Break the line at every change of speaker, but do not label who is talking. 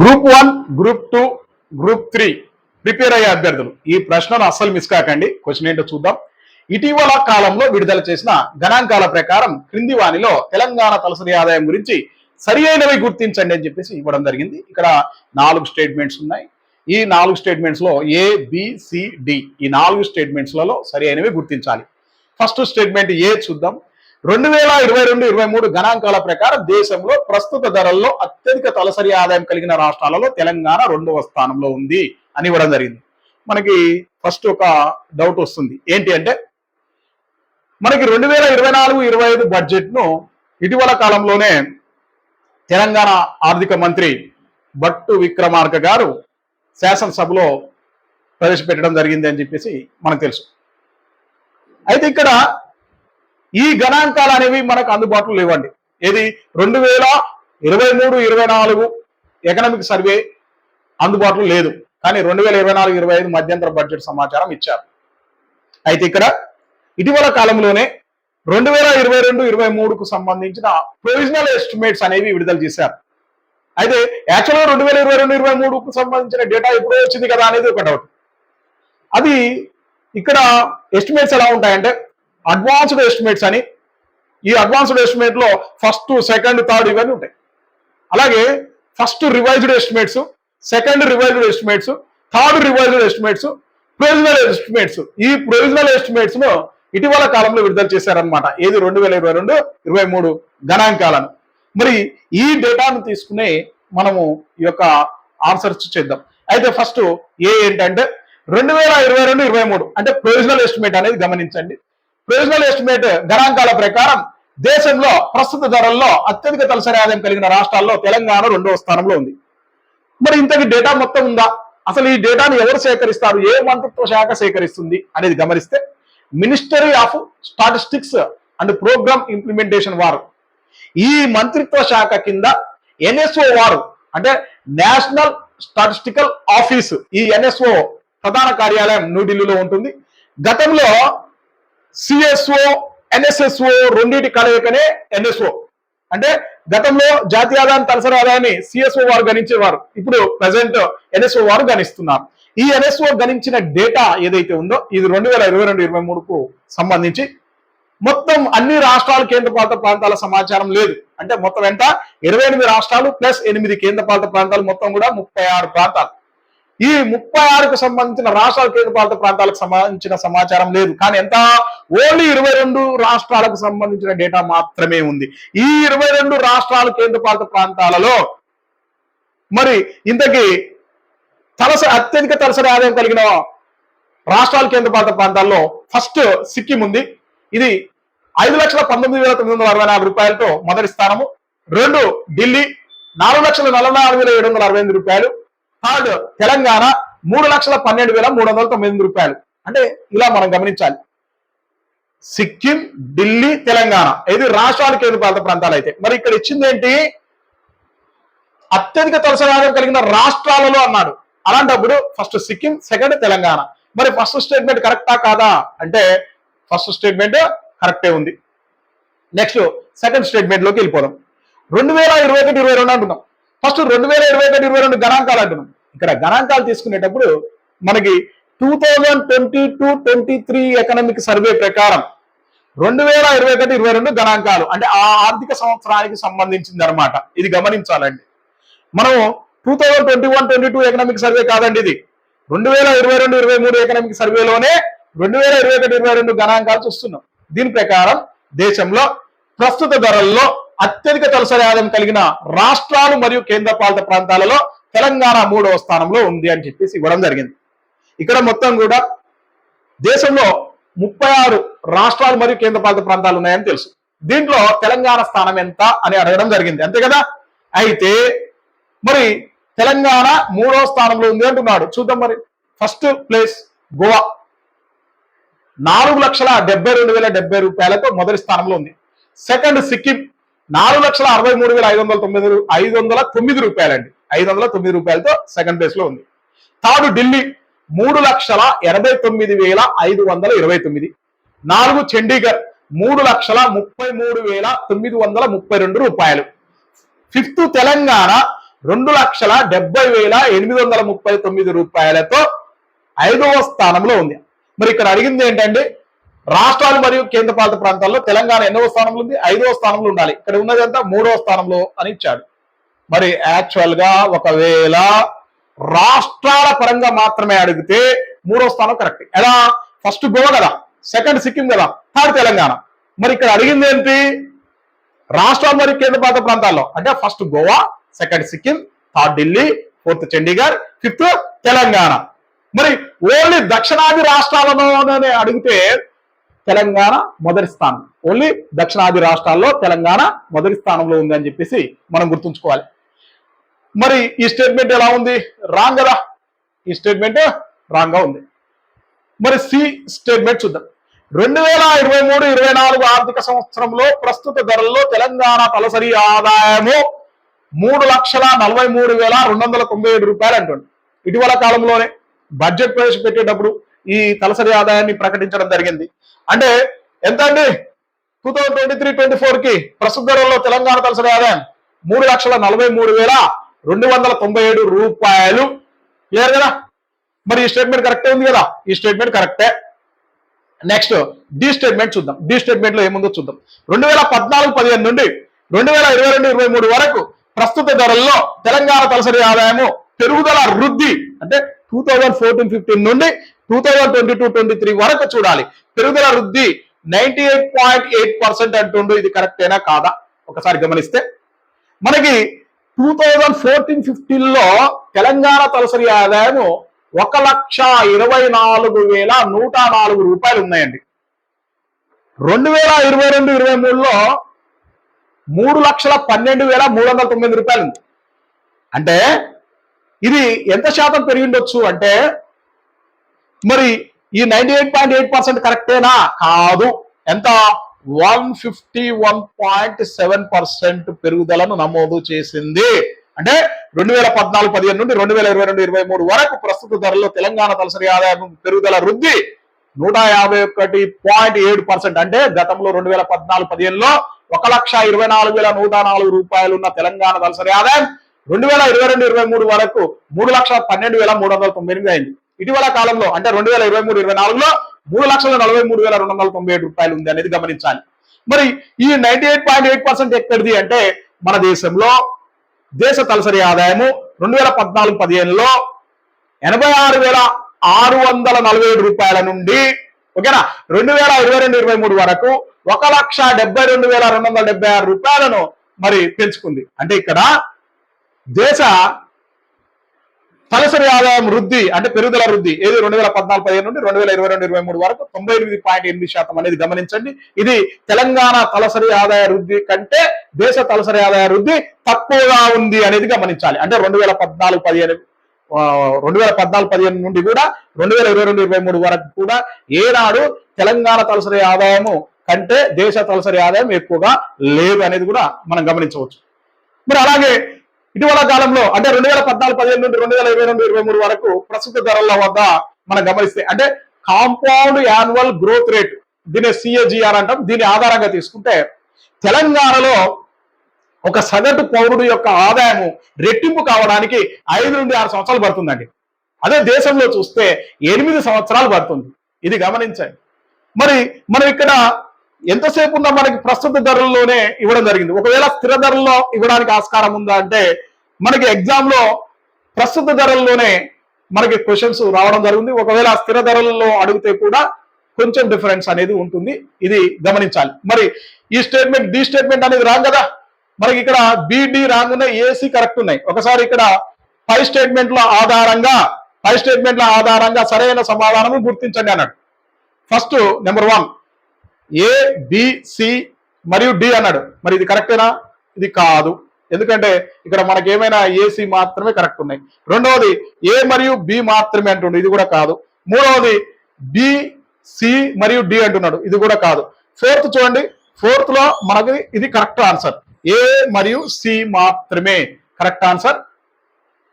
Group one group two group three. Prepare అయ్యే అభ్యర్థులు. ఈ ప్రశ్నను అస్సలు మిస్ కాకండి. క్వశ్చన్ ఏంటో చూద్దాం. ఇటీవల కాలంలో విడుదల చేసిన గణాంకాల ప్రకారం క్రింది వాణిలో తెలంగాణ తలసరి ఆదాయం గురించి సరి అయినవి గుర్తించండి అని చెప్పేసి ఇవ్వడం జరిగింది. ఇక్కడ నాలుగు స్టేట్మెంట్స్ ఉన్నాయి. ఈ నాలుగు స్టేట్మెంట్స్లో ఏ బిసిడి ఈ నాలుగు స్టేట్మెంట్స్లలో సరి అయినవి గుర్తించాలి. ఫస్ట్ స్టేట్మెంట్ ఏ చూద్దాం. రెండు వేల ఇరవై రెండు ఇరవై మూడు గణాంకాల ప్రకారం దేశంలో ప్రస్తుత ధరల్లో అత్యధిక తలసరి ఆదాయం కలిగిన రాష్ట్రాలలో తెలంగాణ రెండవ స్థానంలో ఉంది అని ఇవ్వడం జరిగింది. మనకి ఫస్ట్ ఒక డౌట్ వస్తుంది. ఏంటి అంటే మనకి రెండు వేల ఇరవై నాలుగు ఇరవై ఐదు బడ్జెట్ను ఇటీవల కాలంలోనే తెలంగాణ ఆర్థిక మంత్రి భట్టు విక్రమార్క గారు శాసనసభలో ప్రవేశపెట్టడం జరిగింది అని చెప్పేసి మనకు తెలుసు. అయితే ఇక్కడ ఈ గణాంకాలు అనేవి మనకు అందుబాటులో లేవండి. ఏది? రెండు వేల ఇరవై మూడు ఇరవై నాలుగు ఎకనామిక్ సర్వే అందుబాటులో లేదు. కానీ రెండు వేల ఇరవై నాలుగు ఇరవై ఐదు మధ్యంతర బడ్జెట్ సమాచారం ఇచ్చారు. అయితే ఇక్కడ ఇటీవల కాలంలోనే రెండు వేల ఇరవై రెండు ఇరవై మూడుకు సంబంధించిన ప్రొవిజనల్ ఎస్టిమేట్స్ అనేవి విడుదల చేశారు. అయితే యాక్చువల్గా రెండు వేల ఇరవై రెండు ఇరవై మూడుకు సంబంధించిన డేటా ఎప్పుడో వచ్చింది కదా అనేది ఒక డౌట్ అది ఇక్కడ ఎస్టిమేట్స్ ఎలా ఉంటాయంటే అడ్వాన్స్డ్ ఎస్టిమేట్స్ అని. ఈ అడ్వాన్స్డ్ ఎస్టిమేట్లో ఫస్ట్ సెకండ్ థర్డ్ ఇవన్నీ ఉంటాయి. అలాగే first revised estimates second revised estimates third revised estimates provisional estimates ఈ ప్రొవిజనల్ ఎస్టిమేట్స్ను ఇటీవల కాలంలో విడుదల చేశారనమాట ఏది? రెండు వేల ఇరవై రెండు ఇరవై మూడు గణాంకాలను. మరి ఈ డేటాను తీసుకునే మనము ఈ యొక్క ఆన్సర్స్ చేద్దాం. అయితే ఫస్ట్ ఏ ఏంటంటే రెండు వేల ఇరవై రెండు ఇరవై మూడు. అంటే ప్రొవిజనల్ ఎస్టిమేట్ అనేది గమనించండి. ప్రొవిజనల్ ఎస్టిమేట్ గణాంకాల ప్రకారం దేశంలో ప్రస్తుత ధరల్లో అత్యధిక తలసరి ఆదాయం కలిగిన రాష్ట్రాల్లో తెలంగాణ రెండవ స్థానంలో ఉంది. మరి ఇంతకి డేటా మొత్తం ఉందా? అసలు ఈ డేటాను ఎవరు సేకరిస్తారు? ఏ మంత్రిత్వ శాఖ సేకరిస్తుంది అనేది గమనిస్తే ministry of statistics and programme implementation వారు. ఈ మంత్రిత్వ శాఖ కింద ఎన్ఎస్ఓ వారు అంటే నేషనల్ స్టాటిస్టికల్ ఆఫీస్ ఈ ఎన్ఎస్ఓ ప్రధాన కార్యాలయం న్యూఢిల్లీలో ఉంటుంది. గతంలో సిఎస్ఓ ఎన్ఎస్ఎస్ఓ రెండింటి కలయికనే ఎన్ఎస్ఓ అంటే గతంలో జాతీయ ఆదాయం తలసరి ఆదాయాన్ని సిఎస్ఓ వారు గణించేవారు. ఇప్పుడు ప్రజెంట్ ఎన్ఎస్ఓ వారు గణిస్తున్నారు. ఈ ఎన్ఎస్ఓ గణించిన డేటా ఏదైతే ఉందో ఇది రెండు వేల ఇరవై రెండు ఇరవై మూడుకు సంబంధించి మొత్తం అన్ని రాష్ట్రాలు కేంద్రపాలిత ప్రాంతాల సమాచారం లేదు. అంటే మొత్తం ఎంత? ఇరవై ఎనిమిది రాష్ట్రాలు ప్లస్ ఎనిమిది కేంద్రపాలిత ప్రాంతాలు మొత్తం కూడా ముప్పై ఆరు ప్రాంతాలు. ఈ ముప్పై ఆరుకు సంబంధించిన రాష్ట్రాల కేంద్రపాలిత ప్రాంతాలకు సంబంధించిన సమాచారం లేదు. కానీ ఎంత? ఓన్లీ ఇరవై రెండు రాష్ట్రాలకు సంబంధించిన డేటా మాత్రమే ఉంది. ఈ ఇరవై రెండు రాష్ట్రాల కేంద్రపాలిత ప్రాంతాలలో మరి ఇంతకీ తలస అత్యధిక తలసరి ఆదాయం కలిగిన రాష్ట్రాల కేంద్రపాలిత ప్రాంతాల్లో ఫస్ట్ సిక్కిం ఉంది. ఇది ఐదు లక్షల పంతొమ్మిది వేల తొమ్మిది వందల అరవై నాలుగు రూపాయలతో మొదటి స్థానము. రెండు ఢిల్లీ నాలుగు లక్షల నలభై నాలుగు వేల ఏడు వందల అరవై ఎనిమిది రూపాయలు. థర్డ్ తెలంగాణ మూడు లక్షల పన్నెండు వేల మూడు వందల తొమ్మిది ఎనిమిది రూపాయలు. అంటే ఇలా మనం గమనించాలి. సిక్కిం ఢిల్లీ తెలంగాణ. ఇది రాష్ట్రాలు కేంద్రపాలిత ప్రాంతాలు అయితే. మరి ఇక్కడ ఇచ్చింది ఏంటి? అత్యధిక తలసరి ఆదాయం కలిగిన రాష్ట్రాలలో అన్నాడు. అలాంటప్పుడు ఫస్ట్ సిక్కిం సెకండ్ తెలంగాణ. మరి ఫస్ట్ స్టేట్మెంట్ కరెక్టా కాదా? అంటే ఫస్ట్ స్టేట్మెంట్ కరెక్టే ఉంది. నెక్స్ట్ సెకండ్ స్టేట్మెంట్లోకి వెళ్ళిపోదాం. రెండు వేల ఇరవై ఒకటి ఇరవై రెండు అంటున్నాం ఫస్ట్ రెండు వేల ఇరవై ఒకటి ఇరవై రెండు గణాంకాలు అంటున్నాం. ఇక్కడ గణాంకాలు తీసుకునేటప్పుడు మనకి two thousand twenty two twenty three economic survey ప్రకారం రెండు వేల ఇరవై ఒకటి ఇరవై రెండు గణాంకాలు అంటే ఆ ఆర్థిక సంవత్సరానికి సంబంధించింది అనమాట ఇది గమనించాలండి. మనం two thousand twenty one twenty two economic survey కాదండి ఇది. రెండు వేల ఇరవై రెండు ఇరవై మూడు ఎకనామిక్ సర్వేలోనే రెండు వేల ఇరవై ఒకటి ఇరవై రెండు గణాంకాలు చూస్తున్నాం. దీని ప్రకారం దేశంలో ప్రస్తుత ధరల్లో అత్యధిక తలసరి ఆదాయం కలిగిన రాష్ట్రాలు మరియు కేంద్రపాలిత ప్రాంతాలలో తెలంగాణ మూడవ స్థానంలో ఉంది అని చెప్పేసి ఇవ్వడం జరిగింది. ఇక్కడ మొత్తం కూడా దేశంలో ముప్పై ఆరు రాష్ట్రాలు మరియు కేంద్రపాలిత ప్రాంతాలు ఉన్నాయని తెలుసు. దీంట్లో తెలంగాణ స్థానం ఎంత అని అడగడం జరిగింది. అంతే కదా? అయితే మరి తెలంగాణ మూడో స్థానంలో ఉంది అంటున్నాడు. చూద్దాం మరి. First place Goa. నాలుగు లక్షల డెబ్బై రెండు వేల డెబ్బై రూపాయలతో మొదటి స్థానంలో ఉంది. సెకండ్ సిక్కిం. నాలుగు లక్షల అరవై మూడు వేల ఐదు వందల తొమ్మిది ఐదు వందల తొమ్మిది రూపాయలండి. ఐదు వందల తొమ్మిది రూపాయలతో సెకండ్ ప్లేస్లో ఉంది. థర్డ్ ఢిల్లీ మూడు లక్షల ఎనభై తొమ్మిది వేల ఐదు వందల ఇరవై తొమ్మిది. నాలుగు చండీగఢ్ మూడు లక్షల ముప్పై మూడు వేల తొమ్మిది వందల ముప్పై రెండు రూపాయలు. ఫిఫ్త్ తెలంగాణ రెండు లక్షల డెబ్బై వేల ఎనిమిది వందల ముప్పై తొమ్మిది రూపాయలతో ఐదవ స్థానంలో ఉంది. మరి ఇక్కడ అడిగింది ఏంటంటే రాష్ట్రాలు మరియు కేంద్రపాలిత ప్రాంతాల్లో తెలంగాణ ఎన్నో స్థానంలో ఉంది? ఐదవ స్థానంలో ఉండాలి. ఇక్కడ ఉన్నదంతా మూడవ స్థానంలో అని ఇచ్చాడు. మరి యాక్చువల్గా ఒకవేళ రాష్ట్రాల పరంగా మాత్రమే అడిగితే మూడో స్థానం కరెక్ట్ ఎలా? ఫస్ట్ గోవా కదా. సెకండ్ సిక్కిం కదా. థర్డ్ తెలంగాణ. మరి ఇక్కడ అడిగింది ఏంటి? రాష్ట్రాలు మరియు కేంద్రపాలిత ప్రాంతాల్లో. అంటే first Goa second Sikkim third Delhi fourth Chandigarh fifth Telangana. మరి ఓన్లీ దక్షిణాది రాష్ట్రాలను అడిగితే తెలంగాణ మొదటి స్థానం. ఓన్లీ దక్షిణాది రాష్ట్రాల్లో తెలంగాణ మొదటి స్థానంలో ఉంది అని చెప్పేసి మనం గుర్తుంచుకోవాలి. మరి ఈ స్టేట్మెంట్ ఎలా ఉంది? రాంగ్ కదా. ఈ స్టేట్మెంట్ రాంగ్గా ఉంది. మరి సి స్టేట్మెంట్ చూద్దాం. రెండు వేల ఇరవై మూడు ఇరవై నాలుగు ఆర్థిక సంవత్సరంలో ప్రస్తుత ధరల్లో తెలంగాణ తలసరి ఆదాయము మూడు లక్షల నలభై మూడు వేల రెండు వందల తొంభై ఏడు రూపాయలు అంటుంది ఇటీవల కాలంలోనే బడ్జెట్ ప్రవేశపెట్టేటప్పుడు ఈ తలసరి ఆదాయాన్ని ప్రకటించడం జరిగింది. అంటే ఎంత అండి two thousand twenty three twenty ఫోర్కి ప్రస్తుత ధరల్లో తెలంగాణ తలసరి ఆదాయం మూడు లక్షల నలభై మూడు వేల రెండు వందల తొంభై ఏడు రూపాయలు. క్లియర్ కదా? మరి ఈ స్టేట్మెంట్ కరెక్టే ఉంది కదా? ఈ స్టేట్మెంట్ కరెక్టే నెక్స్ట్ డి స్టేట్మెంట్ చూద్దాం. డి స్టేట్మెంట్లో ఏముందో చూద్దాం. రెండు వేల పద్నాలుగు పదిహేను నుండి రెండు వేల ఇరవై రెండు ఇరవై మూడు వరకు ప్రస్తుత ధరల్లో తెలంగాణ తలసరి ఆదాయము పెరుగుదల వృద్ధి అంటే టూ థౌజండ్ ఫోర్టీన్ ఫిఫ్టీన్ నుండి two thousand twenty two twenty three వరకు చూడాలి. పెరుగుదల వృద్ధి ninety eight point eight percent అంటుండు. ఇది కరెక్టేనా కాదా? ఒకసారి గమనిస్తే మనకి టూ థౌజండ్ ఫోర్టీన్ ఫిఫ్టీన్లో తెలంగాణ తలసరి ఆదాయము ఒక లక్ష ఇరవై నాలుగు వేల నూట నాలుగు రూపాయలు ఉన్నాయండి. రెండు వేల ఇరవై రెండు ఇరవై మూడులో మూడు లక్షల పన్నెండు వేల మూడు వందల తొమ్మిది రూపాయలు ఉంది. అంటే ఇది ఎంత శాతం పెరిగి ఉండొచ్చు? అంటే మరి ఈ ninety eight point eight percent కరెక్టేనా? కాదు. ఎంత? One fifty one point seven percent పెరుగుదలను నమోదు చేసింది. అంటే రెండు వేల పద్నాలుగు పదిహేను నుండి రెండు వేల ఇరవై రెండు ఇరవై మూడు వరకు ప్రస్తుత ధరలో తెలంగాణ తలసరి ఆదాయం పెరుగుదల వృద్ధి నూట యాభై ఒకటి పాయింట్ ఏడు పర్సెంట్ అంటే గతంలో రెండు వేల పద్నాలుగు పదిహేనులో ఒక లక్ష ఇరవై నాలుగు వేల నూట నాలుగు రూపాయలు ఉన్న తెలంగాణ తలసరి ఆదాయం రెండు వేల ఇరవై రెండు ఇరవై మూడు వరకు మూడు లక్షల పన్నెండు వేల మూడు వందల తొంభై ఎనిమిది అయింది. ఇటీవల కాలంలో అంటే రెండు వేల ఇరవై మూడు ఇరవై నాలుగులో మూడు లక్షల నలభై మూడు వేల రెండు వందల తొంభై ఏడు రూపాయలు ఉంది అనేది గమనించాలి. మరి ఈ ninety eight point eight percent ఎక్కడిది అంటే మన దేశంలో దేశ తలసరి ఆదాయము రెండు వేల పద్నాలుగు పదిహేనులో ఎనభై ఆరు వేల ఆరు వందల నలభై ఏడు రూపాయల నుండి ఓకేనా? రెండు వేల ఇరవై రెండు ఇరవై మూడు వరకు ఒక లక్ష డెబ్బై రెండు వేల రెండు వందల డెబ్బై ఆరు రూపాయలను మరి పెంచుకుంది. అంటే ఇక్కడ దేశ తలసరి ఆదాయం వృద్ధి అంటే పెరుగుదల వృద్ధి. ఏది? రెండు వేల పద్నాలుగు పదిహేను నుండి రెండు వేల ఇరవై రెండు ఇరవై మూడు వరకు తొంభై ఎనిమిది పాయింట్ ఎనిమిది శాతం అనేది గమనించండి. ఇది తెలంగాణ తలసరి ఆదాయ వృద్ధి కంటే దేశ తలసరి ఆదాయ వృద్ధి తక్కువగా ఉంది అనేది గమనించాలి. అంటే రెండు వేల పద్నాలుగు పదిహేను రెండు వేల పద్నాలుగు పదిహేను నుండి కూడా రెండు వేల ఇరవై రెండు ఇరవై మూడు వరకు కూడా ఏనాడు తెలంగాణ తలసరి ఆదాయము కంటే దేశ తలసరి ఆదాయం ఎక్కువగా లేదు అనేది కూడా మనం గమనించవచ్చు. మరి అలాగే ఇటీవల కాలంలో అంటే రెండు వేల పద్నాలుగు పదిహేను నుండి రెండు వేల ఇరవై రెండు ఇరవై మూడు వరకు ప్రస్తుత ధరల వద్ద మనం గమనిస్తే అంటే కాంపౌండ్ యాన్యువల్ గ్రోత్ రేట్ దీని సిఏజిఆర్ అంటాం దీని ఆధారంగా తీసుకుంటే తెలంగాణలో ఒక సగటు పౌరుడు యొక్క ఆదాయము రెట్టింపు కావడానికి ఐదు నుండి ఆరు సంవత్సరాలు పడుతుందండి. అదే దేశంలో చూస్తే ఎనిమిది సంవత్సరాలు పడుతుంది. ఇది గమనించండి. మరి మనం ఇక్కడ ఎంతసేపు ఉన్నా మనకి ప్రస్తుత ధరల్లోనే ఇవ్వడం జరిగింది. ఒకవేళ స్థిర ధరల్లో ఇవ్వడానికి ఆస్కారం ఉందా అంటే మనకి ఎగ్జామ్లో ప్రస్తుత ధరల్లోనే మనకి క్వశ్చన్స్ రావడం జరిగింది. ఒకవేళ స్థిర ధరల్లో అడిగితే కూడా కొంచెం డిఫరెన్స్ అనేది ఉంటుంది. ఇది గమనించాలి. మరి ఈ స్టేట్మెంట్ డి స్టేట్మెంట్ అనేది రాంగ్ కదా? మనకి ఇక్కడ బిడి రాంగ్ ఉన్నాయి ఏసీ కరెక్ట్ ఉన్నాయి. ఒకసారి ఇక్కడ పై స్టేట్మెంట్ల ఆధారంగా పై స్టేట్మెంట్ల ఆధారంగా సరైన సమాధానం గుర్తించండి అన్నాడు. First number one A B C మరియు డి అన్నాడు. మరి ఇది కరెక్టేనా ఇది కాదు. ఎందుకంటే ఇక్కడ మనకి ఏమైనా ఏసీ మాత్రమే కరెక్ట్ ఉన్నాయి. రెండవది ఏ మరియు బి మాత్రమే అంటుండు. ఇది కూడా కాదు. మూడవది బి సి మరియు డి అంటున్నాడు. ఇది కూడా కాదు. ఫోర్త్ చూడండి. ఫోర్త్లో మనకి ఇది కరెక్ట్ ఆన్సర్ ఏ మరియు సి మాత్రమే. Correct answer